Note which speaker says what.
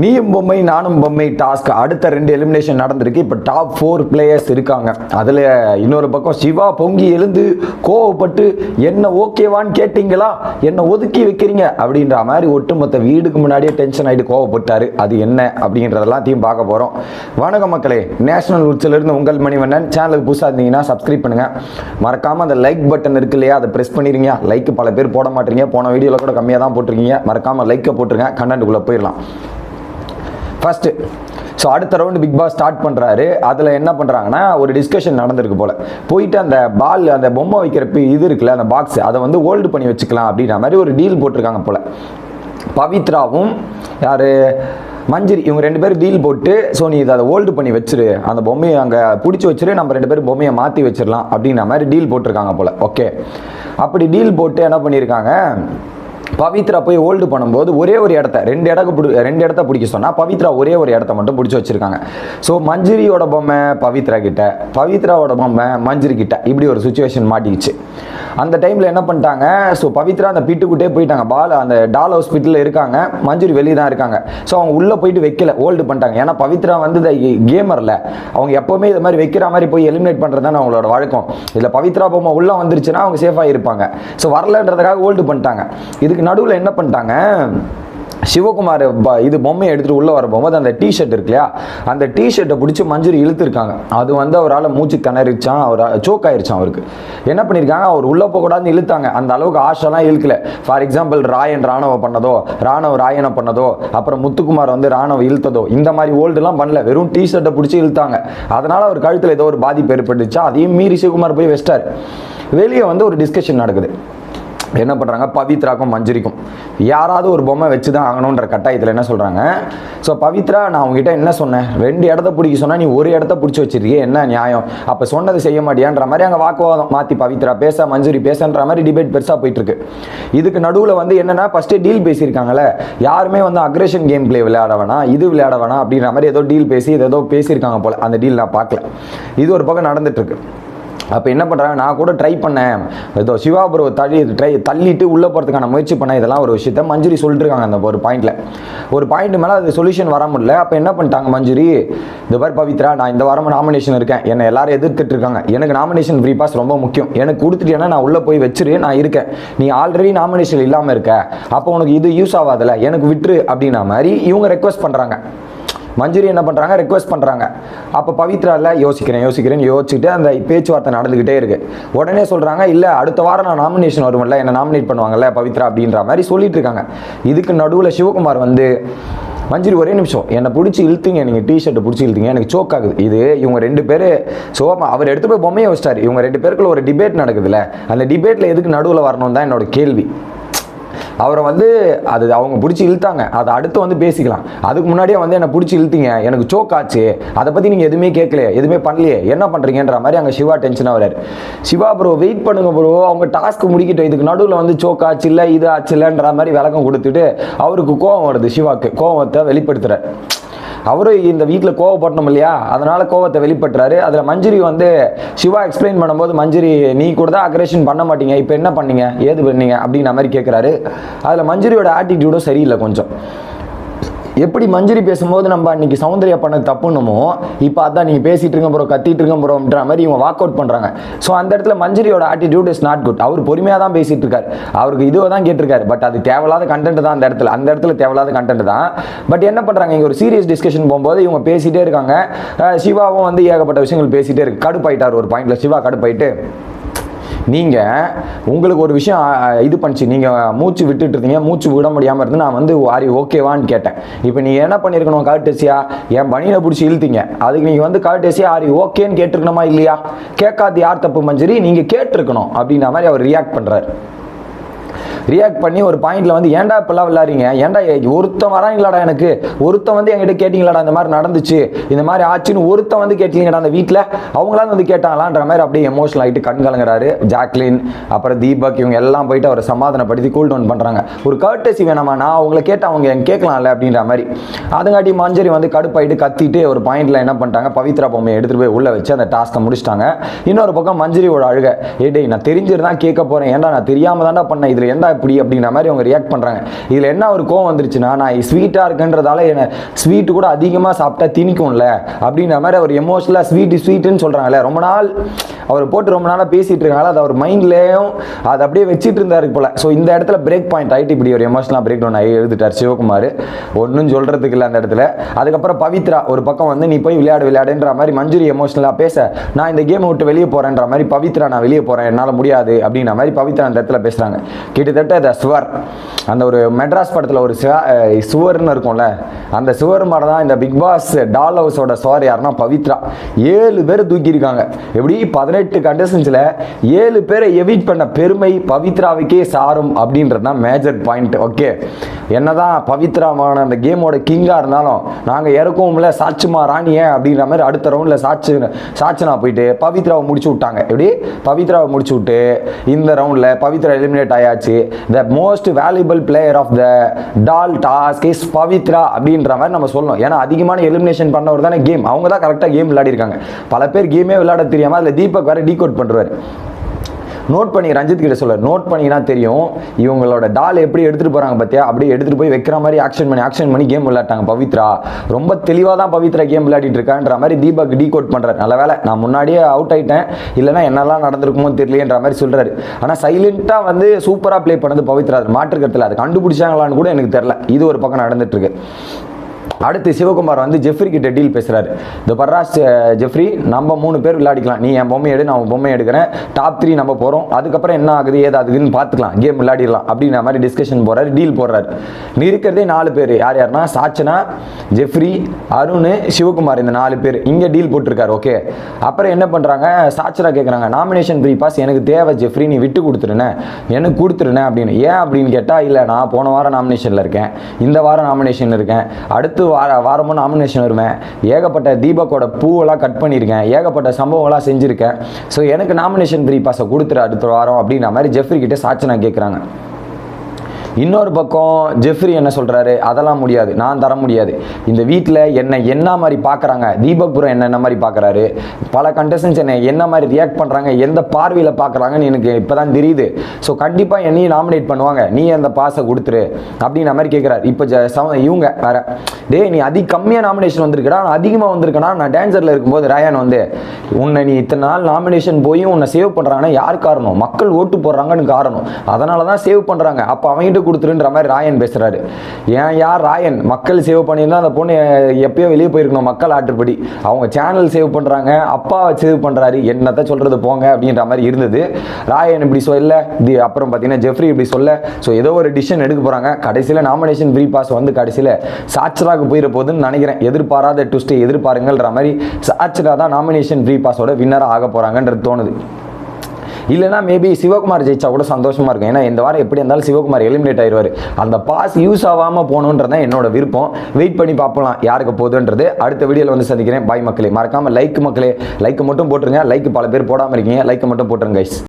Speaker 1: நீயும் பொம்மை நானும் பொம்மை டாஸ்க் அடுத்த ரெண்டு எலிமினேஷன் நடந்திருக்கு. இப்போ டாப் ஃபோர் பிளேயர்ஸ் இருக்காங்க. அதில் இன்னொரு பக்கம் சிவா பொங்கி எழுந்து கோவப்பட்டு என்ன ஓகேவான்னு கேட்டிங்களா? என்னை ஒதுக்கி வைக்கிறீங்க? அப்படின்ற மாதிரி ஒட்டுமொத்த வீடுக்கு முன்னாடியே டென்ஷன் ஆகிட்டு கோவப்பட்டார். அது என்ன அப்படின்றதெல்லாம் பார்க்க போகிறோம் வணக்கம் மக்களே. நேஷனல் இருந்து உங்கள் மணிவண்ணன். சேனலுக்கு புதுசாக இருந்தீங்கன்னா சப்ஸ்கிரைப் பண்ணுங்கள் மறக்காமல் அந்த லைக் பட்டன் இருக்கு இல்லையா? அதை ப்ரெஸ் பண்ணிடுங்க. லைக் பல பேர் போட மாட்டீங்க. போன வீடியோவில் கூட கம்மியாக தான் போட்டிருக்கீங்க. மறக்காமல் லைக்கை போட்டுருங்க. கண்டென்ட்டுக்குள்ளே போயிடலாம். ஃபஸ்ட்டு ஸோ அடுத்த ரவுண்டு பிக் பாஸ் ஸ்டார்ட் பண்ணுறாரு அதில் என்ன பண்ணுறாங்கன்னா ஒரு டிஸ்கஷன் நடந்திருக்கு போல். போயிட்டு அந்த பால் அந்த பொம்மை வைக்கிற பி- இது இருக்குல்ல அந்த பாக்ஸ் அதை வந்து ஹோல்டு பண்ணி வச்சுக்கலாம் அப்படின்ற மாதிரி ஒரு டீல் போட்டிருக்காங்க போல். பவித்ராவும் யார்? மஞ்சரி இவங்க ரெண்டு பேரும் டீல் போட்டு ஸோ நீ இதை அதை ஹோல்டு பண்ணி வச்சிரு. அந்த பொம்மையை அங்கே பிடிச்சி வச்சிரு நம்ம ரெண்டு பேரும் பொம்மையை மாற்றி வச்சிடலாம் அப்படின்ற மாதிரி டீல் போட்டிருக்காங்க போல். ஓகே அப்படி டீல் போட்டு என்ன பண்ணியிருக்காங்க? பவித்ரா போய் ஹோல்டு பண்ணும்போது ஒரே ஒரு இடத்த ரெண்டு இடக்கு பிடி ரெண்டு இடத்த பிடிக்க சொன்னால் பவித்ரா ஒரே ஒரு இடத்த மட்டும் பிடிச்சி வச்சுருக்காங்க. ஸோ மஞ்சிரியோட பொம்மை பவித்ரா கிட்ட பவித்ராவோட பொம்மை மஞ்சிரி கிட்ட இப்படி ஒரு சுச்சுவேஷன் மாட்டிக்கிச்சு. அந்த டைமில் என்ன பண்ணிட்டாங்க? ஸோ பவித்ரா அந்த பிட்டுக்குட்டே போயிட்டாங்க. பால் அந்த டால் ஹவுஸ் இருக்காங்க. மஞ்சுரி வெளியே தான் இருக்காங்க. ஸோ அவங்க உள்ளே போயிட்டு வைக்கல. ஹோல்டு பண்ணிட்டாங்க. ஏன்னா பவித்ரா வந்து கேமரில் அவங்க எப்போவுமே இது மாதிரி வைக்கிற மாதிரி போய் எலிமினேட் பண்ணுறது தான் அவங்களோட வழக்கம். இதில் பவித்ரா பொம்மை உள்ளே வந்துருச்சுன்னா அவங்க சேஃபாக இருப்பாங்க. ஸோ வரலன்றதுக்காக ஹோல்டு பண்ணிட்டாங்க. இதுக்கு நடுவில் என்ன பண்ணிட்டாங்க? சிவகுமார் ப- இது பொம்மையை எடுத்துட்டு உள்ளே வர போகும்போது அந்த டிஷர்ட் இருக்கு இல்லையா அந்த டிஷர்ட்டை பிடிச்சி மஞ்சுரி இழுத்துருக்காங்க. அது வந்து அவரால் மூச்சு திணறிச்சான் அவர் சோக் ஆயிருச்சான் அவருக்கு. என்ன பண்ணியிருக்காங்க அவர் உள்ளே போகக்கூடாதுன்னு இழுத்தாங்க. அந்த அளவுக்கு ஆஷெல்லாம் இழுக்கல. ஃபார் எக்ஸாம்பிள் ராயன் ராணவ பண்ணதோ ராணவ ராயனை பண்ணதோ அப்புறம் முத்துக்குமார் வந்து ராணவ இழுத்ததோ இந்த மாதிரி ஓல்டுலாம் பண்ணல. வெறும் டிஷர்ட்டை பிடிச்சி இழுத்தாங்க. அதனால் அவர் கழுத்தில் ஏதோ ஒரு பாதிப்பு ஏற்பட்டுச்சா அதையும் மீறி சிவகுமார் போய் வச்சிட்டார். வெளியே வந்து ஒரு டிஸ்கஷன் நடக்குது. என்ன பண்ணுறாங்க பவித்ராக்கும் மஞ்சுரிக்கும். யாராவது ஒரு பொம்மை வச்சு தான் ஆகணுன்ற கட்டாயத்தில் என்ன சொல்கிறாங்க ஸோ பவித்ரா நான் உங்ககிட்ட என்ன சொன்னேன்? ரெண்டு இடத்த பிடிக்க சொன்னால் நீ ஒரு இடத்த பிடிச்சி வச்சிருக்கிய என்ன நியாயம்? அப்போ சொன்னது செய்ய மாட்டியான்ற மாதிரி அங்கே வாக்குவாதம் மாற்றி பவித்ரா பேச மஞ்சுரி பேசன்ற மாதிரி டிபேட் பெருசாக போயிட்டு இருக்கு இதுக்கு நடுவில் வந்து என்னென்னா ஃபஸ்ட்டே டீல் பேசியிருக்காங்கல்ல? யாருமே வந்து அக்ரேஷன் கேம் பிளே விளையாட வேணாம் இது விளையாட வேணாம் அப்படின்ற மாதிரி ஏதோ டீல் பேசி ஏதோ பேசியிருக்காங்க போல். அந்த டீல் நான் பார்க்கல. இது ஒரு பக்கம் நடந்துட்டுருக்கு. அப்போ என்ன பண்ணுறாங்க நான் கூட ட்ரை பண்ணேன். ஏதோ சிவாபுரவை தள்ளி ட்ரை தள்ளிட்டு உள்ளே போகிறதுக்கான முயற்சி பண்ணேன். இதெல்லாம் ஒரு விஷயத்த மஞ்சுரி சொல்லிட்டுருக்காங்க அந்த ஒரு பாயிண்ட்டில் ஒரு பாயிண்ட் மேலே அது சொல்யூஷன் வர முடியல. அப்போ என்ன பண்ணிட்டாங்க மஞ்சுரி? இந்த மாதிரி பவித்ரா நான் இந்த வாரம் நாமினேஷன் இருக்கேன். என்னை எல்லாரும் எதிர்த்துட்டு இருக்காங்க. எனக்கு நாமினேஷன் ஃப்ரீ பாஸ் ரொம்ப முக்கியம். எனக்கு கொடுத்துட்டேன்னா நான் உள்ளே போய் வச்சிரு நான் இருக்கேன். நீ ஆல்ரெடி நாமினேஷன் இல்லாமல் இருக்க. அப்போ உனக்கு இது யூஸ் ஆகாதில்ல எனக்கு விட்டுரு அப்படின்னா மாதிரி இவங்க ரெக்வஸ்ட் பண்ணுறாங்க மஞ்சுரி என்ன பண்ணுறாங்க ரெக்வஸ்ட் பண்ணுறாங்க அப்போ பவித்ரால யோசிக்கிறேன் யோசிக்கிறேன் யோசிச்சுட்டு அந்த பேச்சுவார்த்தை நடந்துக்கிட்டே இருக்கு. உடனே சொல்கிறாங்க இல்லை அடுத்த வாரம் நான் நாமினேஷன் வரும்ல என்னை நாமினேட் பண்ணுவாங்கல்ல பவித்ரா அப்படின்ற மாதிரி சொல்லிட்டு இருக்காங்க. இதுக்கு நடுவில் சிவகுமார் வந்து மஞ்சுரி ஒரே நிமிஷம். என்னை பிடிச்சி இழுத்தீங்க. நீங்கள் டிஷர்ட்டை பிடிச்சி இழுத்தீங்க. எனக்கு சோக் ஆகுது. இது இவங்க ரெண்டு பேர் சோமா அவர் எடுத்து போய் பொம்மையை வச்சிட்டார். இவங்க ரெண்டு பேருக்குள்ள ஒரு டிபேட் நடக்குதுல்ல. அந்த டிபேட்டில் எதுக்கு நடுவில் வரணும் தான் என்னோட கேள்வி. அவரை வந்து அது அவங்க பிடிச்சி இழுத்தாங்க. அதை அடுத்து வந்து பேசிக்கலாம். அதுக்கு முன்னாடியே வந்து என்னை பிடிச்சி இழுத்தீங்க. எனக்கு சோக் ஆச்சு. அதை பற்றி நீங்கள் எதுவுமே கேட்கலையே எதுவுமே பண்ணலையே. என்ன பண்ணுறீங்கன்ற மாதிரி அங்கே சிவா டென்ஷனாக வராரு. சிவா ப்ரோ வெயிட் பண்ணுங்க ப்ரோ அவங்க டாஸ்க் முடிக்கட்டும். இதுக்கு நடுவில் வந்து சோக் ஆச்சு இல்லை இது ஆச்சு இல்லைன்ற மாதிரி விளக்கம் கொடுத்துட்டு அவருக்கு கோவம் வருது சிவாக்கு. கோவத்தை வெளிப்படுத்துகிறார் அவரும் இந்த வீட்டில் கோவப்படணும் இல்லையா? அதனால கோவத்தை வெளிப்பட்டுறாரு. அதில் மஞ்சுரி வந்து சிவா எக்ஸ்பிளைன் பண்ணும்போது மஞ்சுரி நீ கூட தான் அக்ரேஷன் பண்ண மாட்டீங்க. இப்போ என்ன பண்ணீங்க? ஏது பண்ணீங்க? அப்படின்ற மாதிரி கேட்குறாரு அதில் மஞ்சுரியோட ஆட்டிடியூடும் சரியில்லை கொஞ்சம். எப்படி மஞ்சரி பேசும்போது நம்ம அன்னைக்கு சௌந்தர்யா பண்ணது தப்புன்னுமோ இப்போ அதான் நீங்கள் பேசிகிட்டு இருக்க ப்ரோ கத்திட்டு இருக்க ப்ரோன்ற மாதிரி இவங்க வாக் அவுட் பண்ணுறாங்க ஸோ அந்த இடத்துல மஞ்சரியோட ஆட்டிடியூட் இஸ் நாட் குட் அவர் பொறுமையாக தான் பேசிகிட்டு இருக்கார். அவருக்கு இதுவை தான் கேட்டிருக்காரு. பட் அது தேவையில்லாத கண்டென்ட் தான் அந்த இடத்துல. அந்த இடத்துல தேவையில்லாத கண்டென்ட் தான். பட் என்ன பண்ணுறாங்க இங்கே ஒரு சீரியஸ் டிஸ்கஷன் போகும்போது இவங்க பேசிகிட்டே இருக்காங்க. சிவாவும் வந்து ஏகப்பட்ட விஷயங்கள் பேசிகிட்டே இருக்கு. கடுப்பாயிட்டார் ஒரு பாயிண்டில் சிவா கடுப்பாயிட்டு நீங்கள் உங்களுக்கு ஒரு விஷயம் இது பண்ணிச்சு. நீங்கள் மூச்சு விட்டுட்டு இருந்தீங்க. மூச்சு விட முடியாமல் இருந்து நான் வந்து ஆரி ஓகேவான்னு கேட்டேன். இப்போ நீங்கள் என்ன பண்ணியிருக்கணும் காட்டேசியா என் பனியில் பிடிச்சி இழுத்தீங்க. அதுக்கு நீங்கள் வந்து காட்டேசியா ஆரி ஓகேன்னு கேட்டிருக்கணுமா இல்லையா? கேட்காது யார் தப்பு மஞ்சரி நீங்கள் கேட்டிருக்கணும் அப்படின்ற மாதிரி அவர் ரியாக்ட் பண்ணுறாரு ரியாக்ட் பண்ணி ஒரு பாயிண்ட்ல வந்து ஏன்டா இப்பெல்லாம் விளாடுறீங்க ஏன்டா ஒருத்தன் வராங்களாடா எனக்கு. ஒருத்தன் வந்து என்கிட்ட கேட்டிங்களாடா இந்த மாதிரி நடந்துச்சு. இந்த மாதிரி ஆச்சுன்னு ஒருத்தன் வந்து கேட்டீங்கடா அந்த வீட்டில் அவங்களாம் வந்து கேட்டாங்களான்ற மாதிரி அப்படியே எமோஷனல் ஆகிட்டு கண் கலங்குறாரு ஜாக்லின் அப்புறம் தீபக். இவங்க எல்லாம் போயிட்டு அவரை சமாதானப்படுத்தி கூல் டவுன் பண்ணுறாங்க ஒரு கர்டசி வேணாமா? நான் அவங்கள கேட்டு அவங்க என் கேட்கலாம்ல அப்படின்ற மாதிரி. அதுங்காட்டி மஞ்சரி வந்து கடுப்பாயிட்டு கத்திட்டு ஒரு பாயிண்ட்ல என்ன பண்ணிட்டாங்க? பவித்ரா பொம்மையை எடுத்துட்டு போய் உள்ள வச்சு அந்த டாஸ்க்கை முடிச்சிட்டாங்க. இன்னொரு பக்கம் மஞ்சரியோட அழுக. ஏடே நான் தெரிஞ்சிருந்தா கேட்க போறேன். ஏன்டா நான் தெரியாம தான்டா பண்ணேன். இதுல ஏன்டா இப்படி அப்படிங்கிற மாதிரி அவங்க ரியாக்ட் பண்ணுறாங்க இதில் என்ன ஒரு கோவம் வந்துருச்சுன்னா நான் ஸ்வீட்டாக இருக்குன்றதால என்ன ஸ்வீட்டு கூட அதிகமாக சாப்பிட்டா திணிக்கும்ல அப்படின்ற மாதிரி அவர் எமோஷனலாக ஸ்வீட்டு ஸ்வீட்டுன்னு சொல்கிறாங்கல்ல ரொம்ப நாள் அவர் போட்டு ரொம்ப நாளாக பேசிகிட்டு இருக்காங்க அது அவர் மைண்ட்லேயும் அதை அப்படியே வச்சுட்டு இருந்தாரு போல. ஸோ இந்த இடத்துல பிரேக் பாயிண்ட் ஆகிட்டு இப்படி ஒரு எமோஷனலாக பிரேக் டவுன் ஆகி எழுதிட்டார் சிவகுமார். ஒன்றும் சொல்கிறதுக்கு இல்லை அந்த இடத்துல. அதுக்கப்புறம் பவித்ரா ஒரு பக்கம் வந்து நீ போய் விளையாடு விளையாடுன்ற மாதிரி மஞ்சுரி எமோஷனலாக பேச நான் இந்த கேமை விட்டு வெளியே போகிறேன்ற மாதிரி பவித்ரா நான் வெளியே போகிறேன் என்னால் முடியாது அப்படின்ற மாதிரி பவித்ரா அந்த இடத்துல பேசுகிறாங்க கிட்டத்தட்ட த சுவர் அந்த ஒரு மெட்ராஸ் படத்தில் ஒரு சுவர்னு இருக்கும்ல அந்த சுவர் மாதிரி தான் இந்த பிக் பாஸ் டால் ஹவுஸோட சுவர் யாருன்னா பவித்ரா. ஏழு பேர் தூக்கியிருக்காங்க. எப்படி? பதினெட்டு கண்டஸ்டன்ஸில் ஏழு பேரை எவிட் பண்ண பெருமை பவித்ராவுக்கே சாரும் அப்படின்றது தான் மேஜர் பாயிண்ட் ஓகே என்னதான் பவித்ராமான அந்த கேமோட கிங்காக இருந்தாலும் நாங்கள் இறக்குவோம்ல சாட்சிமா ராணியே அப்படின்ற மாதிரி அடுத்த ரவுண்டில் சாட்சி சாட்சினா போயிட்டு பவித்ராவை முடிச்சு விட்டாங்க. எப்படி? பவித்ராவை முடிச்சு விட்டு இந்த ரவுண்டில் பவித்ரா எலிமினேட் ஆயாச்சு. The most valuable player of the doll task is Pavithra அப்படின்ற மாதிரி நம்ம சொல்லணும். ஏன்னா அதிகமான எலிமினேஷன் பண்ணவர் தானே கேம் அவங்க தான் கரெக்டாக கேம் விளையாடிருக்காங்க. பல பேர் கேமே விளையாட தெரியாமல் அதில் தீபக் வேற டீகோட் பண்ணுறாரு நோட் பண்ணி ரஞ்சித் கிட்ட சொல்ல. நோட் பண்ணினா தெரியும் இவங்களோட டால் எப்படி எடுத்துகிட்டு போகிறாங்க பார்த்தியா அப்படியே எடுத்துகிட்டு போய் வைக்கிற மாதிரி ஆக்ஷன் பண்ணி ஆக்ஷன் பண்ணி கேம் விளையாட்டாங்க பவித்ரா. ரொம்ப தெளிவாக தான் பவித்ரா கேம் விளையாடிட்டு இருக்கான்ற மாதிரி தீபக் டீ கோட் பண்ணுறாரு நல்ல வேலை நான் முன்னாடியே அவுட் ஆயிட்டேன். இல்லைன்னா என்னெல்லாம் நடந்திருக்குமோ தெரியலையன்ற மாதிரி சொல்கிறாரு ஆனால் சைலண்ட்டாக வந்து சூப்பராக ப்ளே பண்ணது பவித்ரா. அது மாற்றுக்கிறதுல அது கண்டுபிடிச்சாங்களான்னு கூட எனக்கு தெரில இது ஒரு பக்கம் நடந்துட்டுருக்கு அடுத்து சிவகுமார் வந்து ஜெஃப்ரி கிட்ட டீல் பேசுறாரு. இந்த பர்ராஸ் ஜெஃப்ரி நம்ம மூணு பேர் விளையாடிக்கலாம். நீ என் பொம்மை எடு நான் உன் பொம்மை எடுக்கிறேன். டாப் த்ரீ நம்ம போகிறோம் அதுக்கப்புறம் என்ன ஆகுது ஏதாகுதுன்னு பார்த்துக்கலாம். கேம் விளையாடிடலாம். அப்படின்ற மாதிரி டிஸ்கஷன் போறாரு டீல் போடுறாரு. நீ இருக்கிறதே நாலு பேர். யார் யாருன்னா சாச்சனா ஜெஃப்ரி அருண் சிவகுமார் இந்த நாலு பேர். இங்கே டீல் போட்டிருக்காரு ஓகே அப்புறம் என்ன பண்ணுறாங்க சாச்சனா கேட்குறாங்க நாமினேஷன் ப்ரீ பாஸ் எனக்கு தேவை ஜெஃப்ரி நீ விட்டு கொடுத்துருனே எனக்கு கொடுத்துருனே அப்படின்னு. ஏன் அப்படின்னு கேட்டால் இல்லை நான் போன வாரம் நாமினேஷனில் இருக்கேன். இந்த வாரம் நாமினேஷன் இருக்கேன். அடுத்து அடுத்து வார வாரமும் நாமினேஷன் வருவேன். ஏகப்பட்ட தீபக்கோட பூவெல்லாம் கட் பண்ணியிருக்கேன். ஏகப்பட்ட சம்பவங்களாக செஞ்சுருக்கேன். ஸோ எனக்கு நாமினேஷன் ஃப்ரீ பாஸை கொடுத்துரு அடுத்த வாரம் அப்படின்ற மாதிரி ஜெஃப்ரி கிட்ட சாட்சனா கேட்குறாங்க இன்னொரு பக்கம் ஜெஃப்ரி என்ன சொல்கிறாரு அதெல்லாம் முடியாது. நான் தர முடியாது. இந்த வீட்டில் என்னை என்ன மாதிரி பார்க்குறாங்க தீபக் புரம் என்ன என்ன மாதிரி பார்க்குறாரு பல கண்டஸ்டன்ஸ் என்னை என்ன மாதிரி ரியாக்ட் பண்ணுறாங்க எந்த பார்வையில் பார்க்குறாங்கன்னு எனக்கு இப்போ தான் தெரியுது. ஸோ கண்டிப்பாக என்னையும் நாமினேட் பண்ணுவாங்க. நீ அந்த பாஸை கொடுத்துரு. அப்படின்ற மாதிரி கேட்குறாரு இப்போ ஜ சம இவங்க வேற. டேய் நீ அதிக கம்மியாக நாமினேஷன் வந்திருக்கடா. நான் அதிகமாக வந்திருக்கேனா? நான் டான்சரில் இருக்கும்போது ரயான் வந்து உன்னை நீ இத்தனை நாள் நாமினேஷன் போய் உன்னை சேவ் பண்ணுறாங்கன்னா யார் காரணம்? மக்கள் ஓட்டு போடுறாங்கன்னு காரணம். அதனால தான் சேவ் பண்ணுறாங்க அப்போ அவங்ககிட்ட கொடுத்துருன்ற மாதிரி ராயன் பேசுகிறாரு ஏன் யார் ராயன்? மக்கள் சேவ் பண்ணியிருந்தா அந்த பொண்ணு எப்பயோ வெளியே போயிருக்கணும் மக்கள் ஆட்டுப்படி அவங்க சேனல் சேவ் பண்ணுறாங்க அப்பாவை சேவ் பண்ணுறாரு என்னத்த சொல்கிறது போங்க அப்படின்ற மாதிரி இருந்தது. ராயன் இப்படி சொல்ல தி அப்புறம் பார்த்தீங்கன்னா ஜெஃப்ரி இப்படி சொல்ல. ஸோ ஏதோ ஒரு டிசிஷன் எடுக்க போகிறாங்க கடைசியில் நாமினேஷன் ஃப்ரீ பாஸ் வந்து கடைசியில் சாட்சராக்கு போயிட போகுதுன்னு நினைக்கிறேன். எதிர்பாராத ட்விஸ்ட்டை எதிர்பாருங்கன்ற மாதிரி சாட்சரா தான் நாமினேஷன் ஃப்ரீ பாஸோட வின்னராக ஆக போகிறாங்கன்றது தோணுது. இல்லைனா மேபி சிவகுமார் ஜெயிச்சா கூட சந்தோஷமாக இருக்கும். ஏன்னா இந்த வாரம் எப்படி இருந்தாலும் சிவகுமார் எலிமினேட் ஆயிடுவார். அந்த பாஸ் யூஸ் ஆகாமல் போகணுன்றது தான் என்னோட விருப்பம். வெயிட் பண்ணி பார்ப்போம் யாருக்கு போகுதுன்றது. அடுத்த வீடியோவில் வந்து சந்திக்கிறேன். பாய் மக்களே. மறக்காமல் லைக் மக்களே. லைக் மட்டும் போட்டுருங்க. லைக் பல பேர் போடாமல் இருக்கீங்க. லைக் மட்டும் போட்டுருங்க கைஸ்